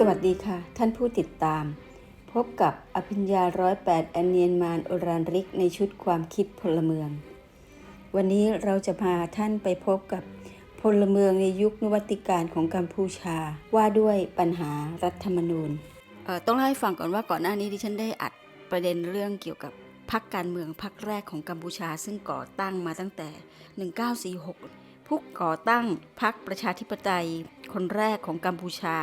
สวัสดีค่ะ ท่านผู้ติดตาม พบกับอภิญญาร้อยแปดอเนียนมานโอรานริกในชุดความคิดพลเมือง วันนี้เราจะพาท่านไปพบกับพลเมืองในยุคนวัติการของกัมพูชา ว่าด้วยปัญหารัฐธรรมนูญเอ่อต้องเล่าให้ฟังก่อนว่าก่อนหน้านี้ดิฉันได้อัดประเด็นเรื่องเกี่ยวกับพรรคการเมืองพรรคแรกของกัมพูชา ซึ่งก่อตั้งมาตั้งแต่ 1946 ผู้ก่อตั้งพรรคประชาธิปไตย คนแรกของกัมพูชา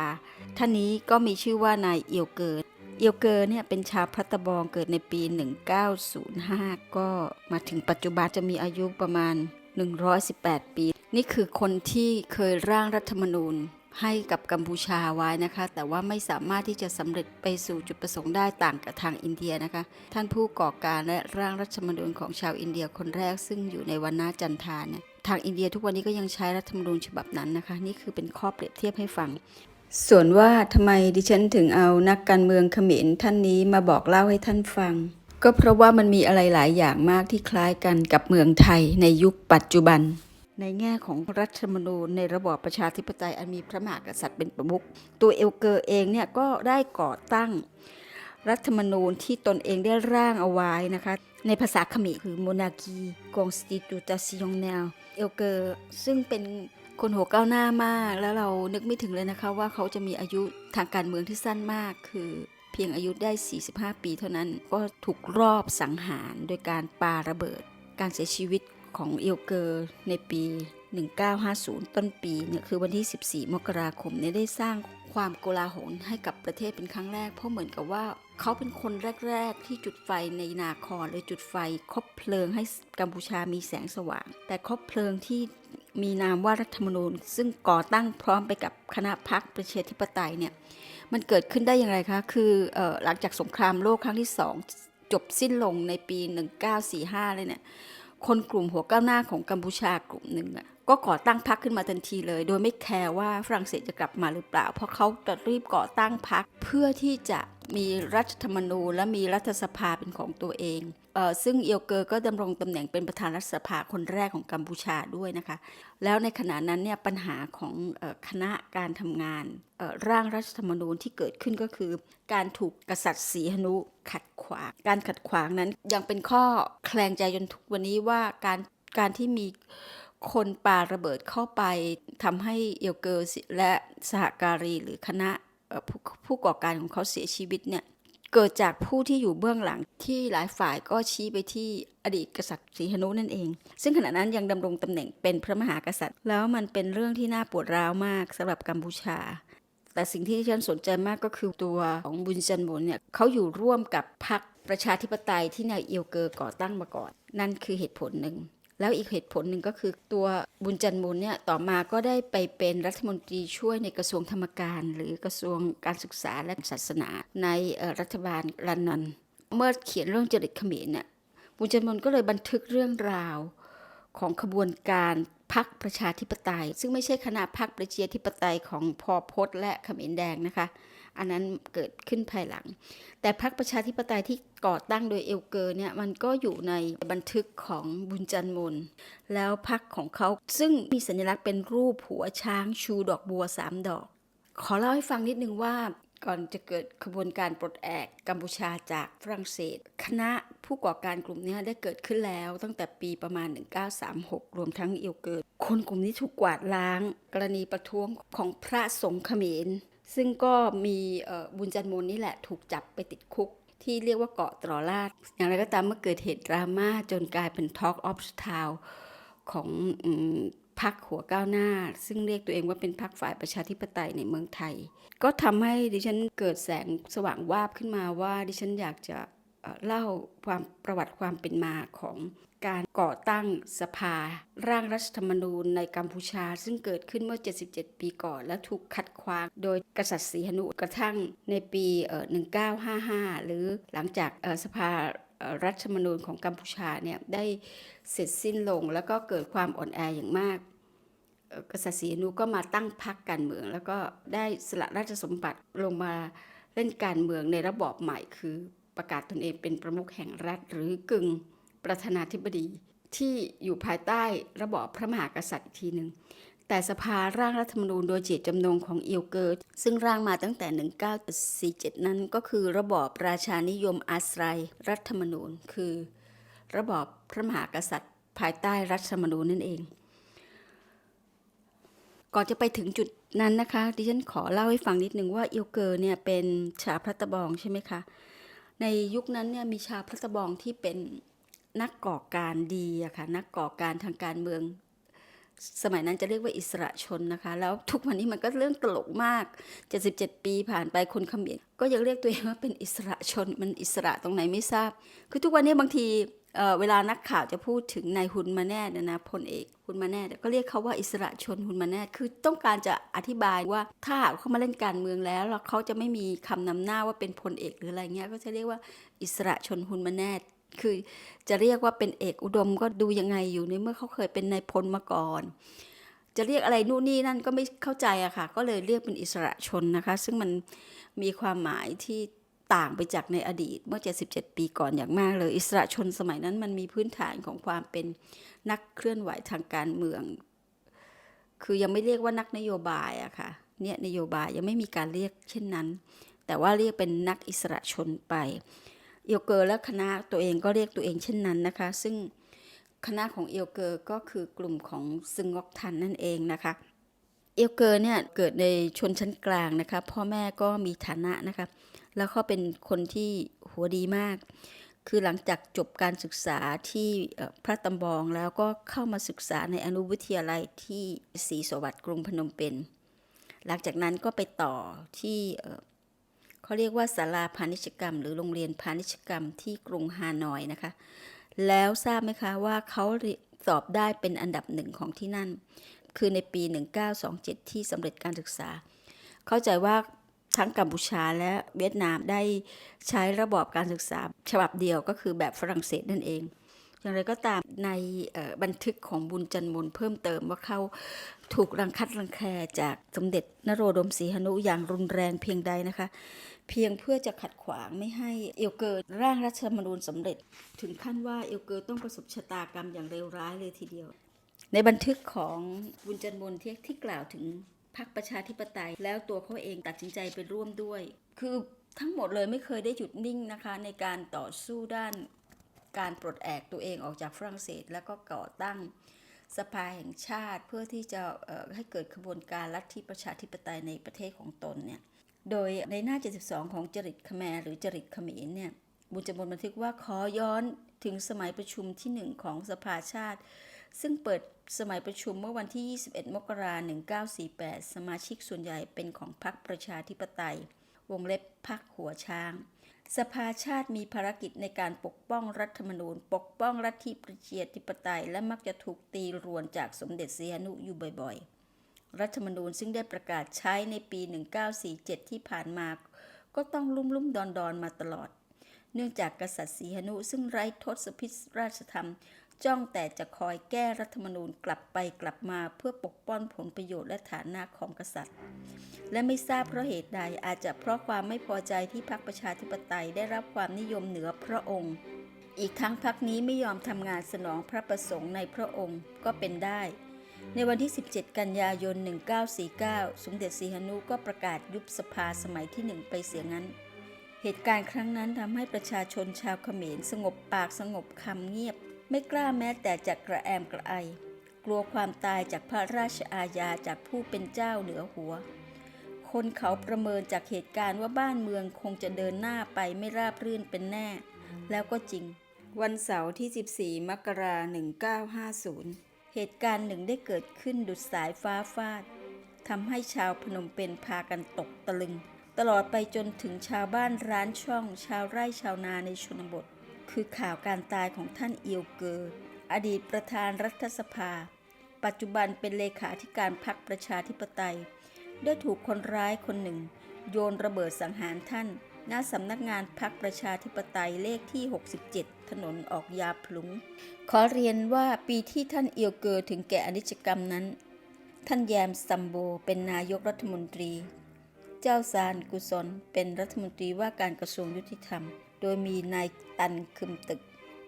ท่านนี้ก็มีชื่อว่านายเอียวเกิดเอียวเกอร์เนี่ยเป็นชาวพลัตตะบองเกิดในปี 1905 ก็มาถึงปัจจุบันจะมีอายุประมาณ 118 ปี นี่คือคนที่เคยร่างรัฐธรรมนูญให้กับกัมพูชาไว้นะคะ แต่ว่าไม่สามารถที่จะสำเร็จไปสู่จุดประสงค์ได้ต่างกับทางอินเดียนะคะ ท่านผู้ก่อการและร่างรัฐธรรมนูญของชาวอินเดียคนแรกซึ่งอยู่ในวันนาจันทาเนี่ย ทางอินเดียทุกวันนี้ก็ยังใช้รัฐธรรมนูญฉบับนั้นนะคะ นี่คือเป็นข้อเปรียบเทียบให้ฟัง ส่วนว่าทำไมดิฉันถึงเอานักการเมืองเขมรท่านนี้มาบอกเล่าให้ท่านฟัง ก็เพราะว่ามันมีอะไรหลายอย่างมากที่คล้ายกันกับเมืองไทยในยุคปัจจุบันในแง่ของรัฐธรรมนูญในระบอบประชาธิปไตยอันมีพระมหากษัตริย์เป็นประมุขตัวเอลเกอร์เองเนี่ยก็ได้ก่อตั้ง รัฐธรรมนูญที่ตนเองได้ร่างเอาไว้นะคะ ในภาษาเขมรคือ Monarchy Constitutionnel เอลเกอร์ซึ่งเป็นคนหัวก้าวหน้ามาก แล้วเรานึกไม่ถึงเลยนะคะว่าเขาจะมีอายุทางการเมืองที่สั้นมาก คือเพียงอายุได้ 45 ปีเท่านั้นก็ถูกรอบสังหารโดยการปาระเบิด การเสียชีวิตของเอลเกอร์ในปี 1950 ต้นปีเนี่ยคือวันที่ 14 มกราคมเนี่ยได้สร้างความโกลาหลให้กับประเทศเป็นครั้งแรก เพราะเหมือนกับว่า เขาเป็นคนแรก ๆ ที่จุดไฟในนาครเลยจุดไฟคบเพลิงให้กัมพูชามีแสงสว่าง แต่คบเพลิงที่มีนามว่ารัฐธรรมนูญ ซึ่งก่อตั้งพร้อมไปกับคณะพรรคประชาธิปไตยเนี่ยมันเกิดขึ้นได้อย่างไรคะ คือออหลังจากสงครามโลกครั้งที่สองจบสิ้นลงในปี 1945 เลยเนี่ยคนกลุ่มหัวก้าวหน้าของกัมพูชากลุ่มหนึ่งอะก็ก่อตั้งพรรคขึ้นมาทันทีเลย โดยไม่แคร์ว่าฝรั่งเศสจะกลับมาหรือเปล่า เพราะเขาจะรีบก่อตั้งพรรคเพื่อที่จะ มีรัฐธรรมนูญและมีรัฐสภาเป็นของตัวเองเออซึ่งเอียวเกอร์ก็ดำรงตำแหน่งเป็นประธานรัฐสภาคนแรกของกัมพูชาด้วยนะคะ แล้วในขณะนั้นเนี่ยปัญหาของคณะการทำงานร่างรัฐธรรมนูญที่เกิดขึ้นก็คือ การถูกกษัตริย์ศรีหนุขัดขวาง การขัดขวางนั้นยังเป็นข้อแคลงใจจนทุกวันนี้ว่าการการที่มีคนปาระเบิดเข้าไปทำให้เอียวเกอร์และสหการีหรือคณะ ผู้ผู้ก่อการของเขาเสียชีวิตเนี่ยเกิดจากผู้ที่อยู่เบื้องหลังที่หลายฝ่ายก็ชี้ไปที่อดีตกษัตริย์ศรีหนุนั่นเอง ซึ่งขณะนั้นยังดำรงตำแหน่งเป็นพระมหากษัตริย์ แล้วมันเป็นเรื่องที่น่าปวดร้าวมากสำหรับกัมพูชา แต่สิ่งที่ฉันสนใจมากก็คือตัวของบุญจันโบนเนี่ยเขาอยู่ร่วมกับพรรคประชาธิปไตยที่นายเอียวเกอร์ก่อตั้งมาก่อน นั่นคือเหตุผลหนึ่ง แล้วอีกเหตุผลหนึ่งก็คือตัวบุญจันทร์มูลเนี่ยต่อมาก็ได้ไปเป็นรัฐมนตรีช่วยในกระทรวงธรรมการ หรือกระทรวงการศึกษาและศาสนาในรัฐบาลรันนันเมื่อเขียนเรื่องจริตเขมรเนี่ยบุญจันทร์มูลก็เลยบันทึกเรื่องราวของขบวนการพรรคประชาธิปไตย ซึ่งไม่ใช่คณะพรรคประชาธิปไตยของพอพศและเขมรแดงนะคะ อันนั้นเกิดขึ้นภายหลัง แต่พรรคประชาธิปไตยที่ก่อตั้งโดยเอลเกอร์เนี่ยมันก็อยู่ในบันทึกของบุญจันทร์มูลแล้วพรรคของเขาซึ่งมีสัญลักษณ์เป็นรูปหัวช้างชูดอกบัวสามดอก ขอเล่าให้ฟังนิดนึงว่าก่อนจะเกิดขบวนการปลดแอกกัมพูชาจากฝรั่งเศส คณะผู้ก่อการกลุ่มนี้ได้เกิดขึ้นแล้วตั้งแต่ปีประมาณ 1936 รวมทั้งเอียวเกิด คนกลุ่มนี้ถูกกวาดล้าง กรณีประท้วงของพระสงฆ์เขมร ซึ่งก็มีบุญจันทร์มูลนี่แหละถูกจับไปติดคุกที่เรียกว่าเกาะตรอราชอย่างไรก็ตามเมื่อเกิดเหตุดราม่าจนกลายเป็น Talk of Town ของพรรคหัวก้าวหน้า ซึ่งเรียกตัวเองว่าเป็นพรรคฝ่ายประชาธิปไตยในเมืองไทย ก็ทำให้ดิฉันเกิดแสงสว่างวาบขึ้นมาว่าดิฉันอยากจะเล่าความประวัติความเป็นมาของการก่อตั้งสภา ร่างรัฐธรรมนูญในกัมพูชา ซึ่งเกิดขึ้นเมื่อ 77 ปีก่อน และถูกขัดขวางโดยกษัตริย์ศรีหนุกระทั่งในปีเอ่อ1955 หรือหลังจากสภารัฐธรรมนูญของกัมพูชาเนี่ยได้เสร็จสิ้นลงแล้วก็เกิดความอ่อนแออย่างมาก กษัตริย์ศรีอนุก็มาตั้งพรรคการเมือง แล้วก็ได้สละราชสมบัติลงมาเล่นการเมืองในระบอบใหม่ คือประกาศตนเองเป็นประมุขแห่งรัฐหรือกึ่ง ประธานาธิบดีที่อยู่ภายใต้ระบอบพระมหากษัตริย์อีกทีหนึ่งแต่สภาร่างรัฐธรรมนูญโดยเจตจำนงของเอียวเกิร์ซึ่งร่างมาตั้งแต่ 1947 นั้นก็คือระบอบราชานิยมอาศัยรัฐธรรมนูญ คือ ระบอบพระมหากษัตริย์ ภายใต้รัฐธรรมนูญนั่นเอง ก่อนจะไปถึงจุดนั้นนะคะดิฉันขอเล่าให้ฟังนิดนึงว่าเอียวเกอร์เนี่ยเป็นชาพระตะบองใช่ไหมคะในยุคนั้นเนี่ยมีชาพระตะบองที่เป็น นักก่อการดีอะค่ะนักก่อการทางการเมือง สมัยนั้นจะเรียกว่าอิสระชนนะคะ แล้วทุกวันนี้มันก็เรื่องตลกมาก 77 ปีผ่านไปคนเขมรก็ยังเรียกตัวเองว่าเป็นอิสระชนมันอิสระตรงไหนไม่ทราบ คือทุกวันนี้บางทีเเวลานักข่าวจะพูดถึงนายฮุนมาแน่นยนะพลเอกฮุนมาแน่ก็เรียกเขาว่าอิสระชนฮุนมาแน่คือต้องการจะอธิบายว่าถ้าเขามาเล่นการเมืองแล้วแล้วเขาจะไม่มีคำนำหน้าว่าเป็นพลเอกหรืออะไรเงี้ยก็จะเรียกว่าอิสระชนฮุนมาแน่ คือจะเรียกว่าเป็นเอกอุดมก็ดูยังไงอยู่ในเมื่อเขาเคยเป็นนายพลมาก่อน จะเรียกอะไรนู่นนี่นั่นก็ไม่เข้าใจอะค่ะ ก็เลยเรียกเป็นอิสระชนนะคะ ซึ่งมันมีความหมายที่ต่างไปจากในอดีตเมื่อ 77 ปีก่อนอย่างมากเลย อิสระชนสมัยนั้นมันมีพื้นฐานของความเป็นนักเคลื่อนไหวทางการเมือง คือยังไม่เรียกว่านักนโยบายอะค่ะเนี่ยนโยบายยังไม่มีการเรียกเช่นนั้น แต่ว่าเรียกเป็นนักอิสระชนไป เอียวเกอร์และคณะตัวเองก็เรียกตัวเองเช่นนั้นนะคะ ซึ่งคณะของเอียวเกอร์ก็คือกลุ่มของซึงงอกทันนั่นเองนะคะ เอียวเกอร์เนี่ยเกิดในชนชั้นกลางนะคะ พ่อแม่ก็มีฐานะนะคะ แล้วเขาเป็นคนที่หัวดีมาก คือหลังจากจบการศึกษาที่พระตำบองแล้วก็เข้ามาศึกษาในอนุวิทยาลัยที่ศรีสวัสดิ์กรุงพนมเปญหลังจากนั้นก็ไปต่อที่ เขาเรียกว่าศาลาพาณิชยกรรม หรือโรงเรียนพาณิชยกรรมที่กรุงฮานอยนะคะ แล้วทราบไหมคะว่าเขาสอบได้เป็นอันดับหนึ่งของที่นั่น คือในปี 1927 ที่สำเร็จการศึกษา เข้าใจว่าทั้งกัมพูชาและเวียดนามได้ใช้ระบอบการศึกษา ฉบับเดียวก็คือแบบฝรั่งเศสนั่นเอง อย่างไรก็ตามในบันทึกของบุญจันมนเพิ่มเติมว่าเขาถูกรังคัดรังแคจากสมเด็จนโรดมศรีหนุอย่างรุนแรงเพียงใดนะคะ เพียงเพื่อจะขัดขวางไม่ให้เอลเกิร์ร่างรัฐธรรมนูญสำเร็จ ถึงขั้นว่าเอลเกิร์ต้องประสบชะตากรรมอย่างเลวร้ายเลยทีเดียว ในบันทึกของบุญจันมนที่ที่กล่าวถึงพรรคประชาธิปไตย แล้วตัวเขาเองตัดสินใจไปร่วมด้วย คือทั้งหมดเลยไม่เคยได้หยุดนิ่งนะคะในการต่อสู้ด้าน การปลดแอกตัวเองออกจากฝรั่งเศส แล้วก็ก่อตั้งสภาแห่งชาติเพื่อที่จะให้เกิดขบวนการลัทธิประชาธิปไตยในประเทศของตนเนี่ย โดยในหน้า 72 ของจริตขแมรหรือจริตเขมรเนี่ย บุญจำนบันทึกว่าขอย้อนถึงสมัยประชุมที่หนึ่งของสภาชาติ ซึ่งเปิดสมัยประชุมเมื่อวันที่ 21 มกราคม 1948 สมาชิกส่วนใหญ่เป็นของพรรคประชาธิปไตย วงเล็บพรรคหัวช้าง สภาชาติมีภารกิจในการปกป้องรัฐธรรมนูญ ปกป้องรัฐทธิประชาธิปไตย และมักจะถูกตีรวนจากสมเด็จเสียนุอยู่บ่อยๆ รัฐธรรมนูญซึ่งได้ประกาศใช้ในปี 1947 ที่ผ่านมา ก็ต้องลุ่มลุ่มดอนดอนมาตลอด เนื่องจากกษัตริย์สีหนุซึ่งไร้ทศพิษราชธรรม จ้องแต่จะคอยแก้รัฐธรรมนูญกลับไปกลับมาเพื่อปกป้องผลประโยชน์และฐานะของกษัตริย์ และไม่ทราบเพราะเหตุใดอาจจะเพราะความไม่พอใจที่พรรคประชาธิปไตยได้รับความนิยมเหนือพระองค์ อีกทั้งพรรคนี้ไม่ยอมทำงานสนองพระประสงค์ในพระองค์ก็เป็นได้ ในวันที่ 17 กันยายน 1949 สมเด็จสีหนุก็ประกาศยุบสภาสมัยที่หนึ่งไปเสียงั้นเหตุการณ์ครั้งนั้นทำให้ประชาชนชาวเขมรสงบปากสงบคำเงียบ ไม่กล้าแม้แต่จะกระแอมกระไอ กลัวความตายจากพระราชอาญาจากผู้เป็นเจ้าเหนือหัว คนเขาประเมินจากเหตุการณ์ว่าบ้านเมืองคงจะเดินหน้าไปไม่ราบรื่นเป็นแน่ แล้วก็จริง วันเสาร์ที่ 14 มกราคม 1950เหตุการณ์หนึ่งได้เกิดขึ้นดุดสายฟ้าฟาดทำให้ชาวพนมเปญพากันตกตะลึง ตลอดไปจนถึงชาวบ้านร้านช่อง ชาวไร่ชาวนาในชนบท คือข่าวการตายของท่านเอียวเกอร์อดีตประธานรัฐสภา ปัจจุบันเป็นเลขาธิการพรรคประชาธิปไตย ได้ถูกคนร้ายคนหนึ่ง โยนระเบิดสังหารท่านณสำนักงานพรรคประชาธิปไตยเลขที่ 67 ถนนออกยาพลุง ขอเรียนว่าปีที่ท่านเอียวเกอร์ถึงแก่อนิจกรรมนั้น ท่านแยมซัมโบเป็นนายกรัฐมนตรี เจ้าซานกุศลเป็นรัฐมนตรีว่าการกระทรวงยุติธรรม โดยมีนายตันคึมตึก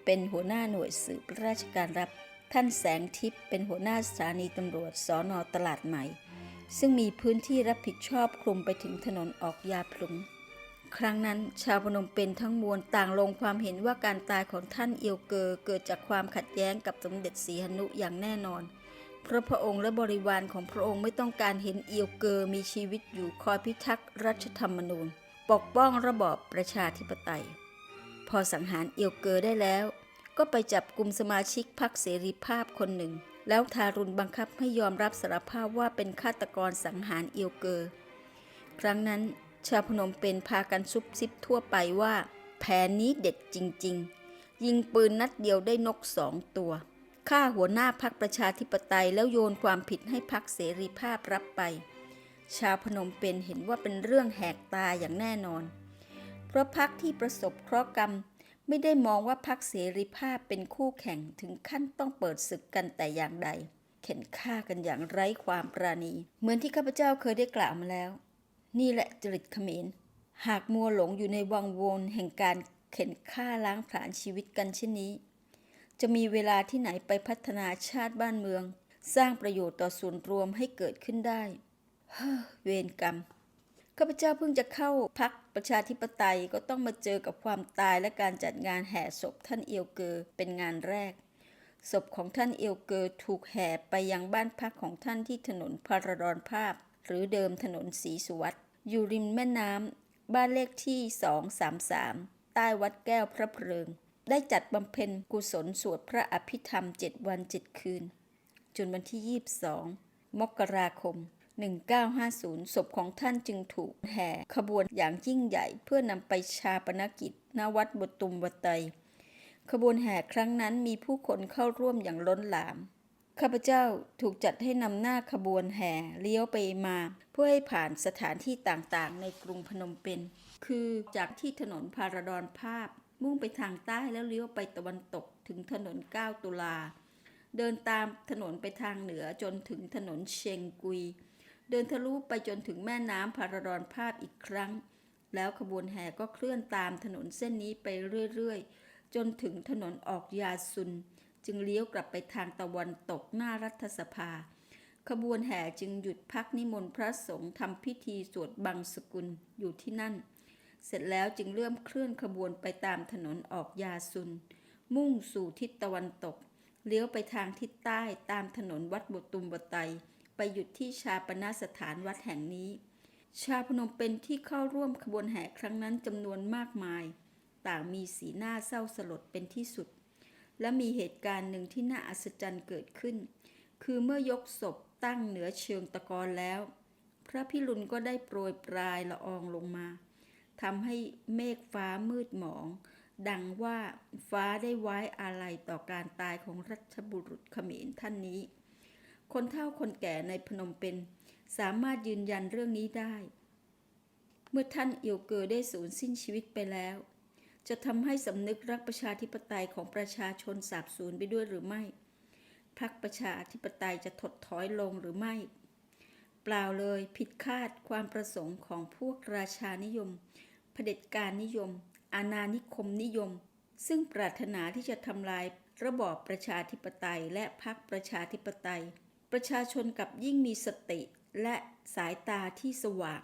เป็นหัวหน้าหน่วยสืบราชการรับ ท่านแสงทิพย์เป็นหัวหน้าสถานีตำรวจสอนอตลาดใหม่ ซึ่งมีพื้นที่รับผิดชอบคลุมไปถึงถนนออกยาพลุงครั้งนั้นชาวพนมเปญทั้งมวลต่างลงความเห็นว่าการตายของท่านเอียวเกอเกิดจากความขัดแย้งกับสมเด็จศรีหนุอย่างแน่นอน เพราะพระองค์และบริวารของพระองค์ไม่ต้องการเห็นเอียวเกอมีชีวิตอยู่คอยพิทักษ์รัฐธรรมนูญ ปกป้องระบอบประชาธิปไตย พอสังหารเอียวเกอได้แล้ว ก็ไปจับกลุ่มสมาชิกพรรคเสรีภาพคนหนึ่ง แล้วทารุณบังคับให้ยอมรับสารภาพว่าเป็นฆาตกรสังหารเอียวเกอ ครั้งนั้น ชาวพนมเปญพากันซุบซิบทั่วไปว่า แผนนี้เด็ดจริง ๆ ยิงปืนนัดเดียวได้นกสองตัวฆ่าหัวหน้าพักประชาธิปไตยแล้วโยนความผิดให้พักเสรีภาพรับไป ชาวพนมเปญเห็นว่าเป็นเรื่องแหกตาอย่างแน่นอน ราะพักที่ประสบเคราะห์กรรม ไม่ได้มองว่าพักเสรีภาพเป็นคู่แข่งถึงขั้นต้องเปิดศึกกันแต่อย่างใด เข็นฆ่ากันอย่างไร้ความปราณี เหมือนที่ข้าพเจ้าเคยได้กล่าวมาแล้ว นี่แหละจริตเขมร หากมัวหลงอยู่ในวังวนแห่งการเข็นฆ่าล้างผลาญชีวิตกันเช่นนี้ จะมีเวลาที่ไหนไปพัฒนาชาติบ้านเมือง สร้างประโยชน์ต่อส่วนรวมให้เกิดขึ้นได้ เฮ้อเวรกรรม ข้าพเจ้าเพิ่งจะเข้าพักประชาธิปไตยก็ต้องมาเจอกับความตายและการจัดงานแห่ศพท่านเอียวเกอเป็นงานแรก ศพของท่านเอียวเกอถูกแห่ไปยังบ้านพักของท่านที่ถนนพารดอนภาพ หรือเดิมถนนศรีสุวัตอยู่ริมแม่น้ำบ้านเลขที่ 233 ใต้วัดแก้วพระเพลิง ได้จัดบำเพ็ญกุศลสวดพระอภิธรรม 7 วัน 7 คืน จนวันที่ 22 มกราคม 1950 ศพของท่านจึงถูกแห่ขบวนอย่างยิ่งใหญ่เพื่อนำไปชาปนกิจณวัดบตุมวไตยขบวนแห่ครั้งนั้นมีผู้คนเข้าร่วมอย่างล้นหลาม ข้าพเจ้าถูกจัดให้นำหน้าขบวนแห่เลี้ยวไปมา เพื่อให้ผ่านสถานที่ต่างๆ ในกรุงพนมเปญ คือจากที่ถนนพาราดอนภาพ มุ่งไปทางใต้แล้วเลี้ยวไปตะวันตกถึงถนน 9 ตุลา เดินตามถนนไปทางเหนือจนถึงถนนเชงกุย เดินทะลุไปจนถึงแม่น้ำพาราดอนภาพอีกครั้ง แล้วขบวนแห่ก็เคลื่อนตามถนนเส้นนี้ไปเรื่อยๆ จนถึงถนนออกยาซุน จึงเลี้ยวกลับไปทางตะวันตกหน้ารัฐสภา ขบวนแห่จึงหยุดพักนิมนต์พระสงฆ์ทำพิธีสวดบังสกุลอยู่ที่นั่น เสร็จแล้วจึงเริ่มเคลื่อนขบวนไปตามถนนออกยาซุน มุ่งสู่ทิศตะวันตก เลี้ยวไปทางทิศใต้ตามถนนวัดบุตุมบไตย ไปหยุดที่ชาปนาสถานวัดแห่งนี้ ชาพนมเปญที่เข้าร่วมขบวนแห่ครั้งนั้นจำนวนมากมาย ต่างมีสีหน้าเศร้าสลดเป็นที่สุด และมีเหตุการณ์หนึ่งที่น่าอัศจรรย์เกิดขึ้น คือเมื่อยกศพตั้งเหนือเชิงตะกอนแล้ว พระพิรุณก็ได้โปรยปลายละอองลงมาทำให้เมฆฟ้ามืดหมอง ดังว่าฟ้าได้ไว้อาลัยต่อการตายของรัชบุรุษเขมรท่านนี้ คนเฒ่าคนแก่ในพนมเปญสามารถยืนยันเรื่องนี้ได้ เมื่อท่านเอียวเกอได้สูญสิ้นชีวิตไปแล้ว จะทำให้สำนึกรักประชาธิปไตยของประชาชนสาบสูญไปด้วยหรือไม่พรรคประชาธิปไตยจะถดถอยลงหรือไม่ เปล่าเลยผิดคาดความประสงค์ของพวกราชานิยม เผด็จการนิยม อาณานิคมนิยม ซึ่งปรารถนาที่จะทำลายระบอบประชาธิปไตยและพรรคประชาธิปไตย ประชาชนกับยิ่งมีสติและสายตาที่สว่าง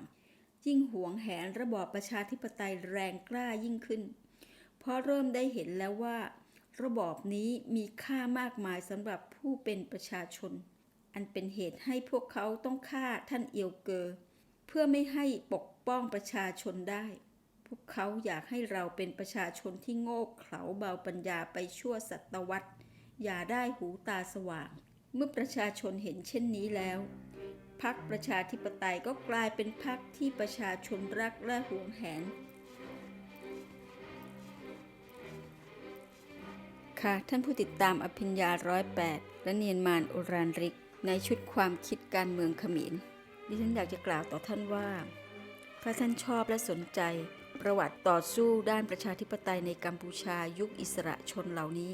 ยิ่งหวงแหนระบอบประชาธิปไตยแรงกล้ายิ่งขึ้น เพราะเริ่มได้เห็นแล้วว่า ระบอบนี้มีค่ามากมายสำหรับผู้เป็นประชาชน อันเป็นเหตุให้พวกเขาต้องฆ่าท่านเอียวเกอ เพื่อไม่ให้ปกป้องประชาชนได้ พวกเขาอยากให้เราเป็นประชาชนที่โง่เขลาเบาปัญญาไปชั่วศตวรรษ อย่าได้หูตาสว่าง เมื่อประชาชนเห็นเช่นนี้แล้วพรรคประชาธิปไตยก็กลายเป็นพรรคที่ประชาชนรักและหวงแหน ค่ะท่านผู้ติดตามอภิญญาร้อยแปดและเนียนมานอุรานริก ในชุดความคิดการเมืองขมรดิฉันอยากจะกล่าวต่อท่านว่า ถ้าท่านชอบและสนใจ ประวัติต่อสู้ด้านประชาธิปไตยในกัมพูชายุคอิสระชนเหล่านี้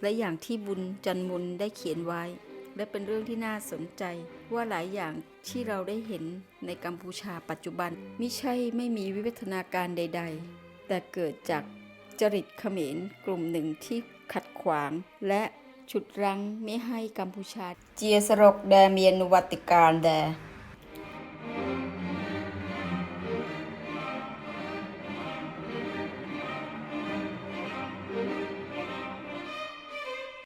และอย่างที่บุญจันมุนได้เขียนไว้ และเป็นเรื่องที่น่าสนใจว่าหลายอย่างที่เราได้เห็นในกัมพูชาปัจจุบันไม่ใช่ไม่มีวิวัฒนาการใด ๆ แต่เกิดจากจริตเขมรกลุ่มหนึ่งที่ขัดขวาง และฉุดรั้งไม่ให้กัมพูชาเจียสรกแดเมียนวัติการแด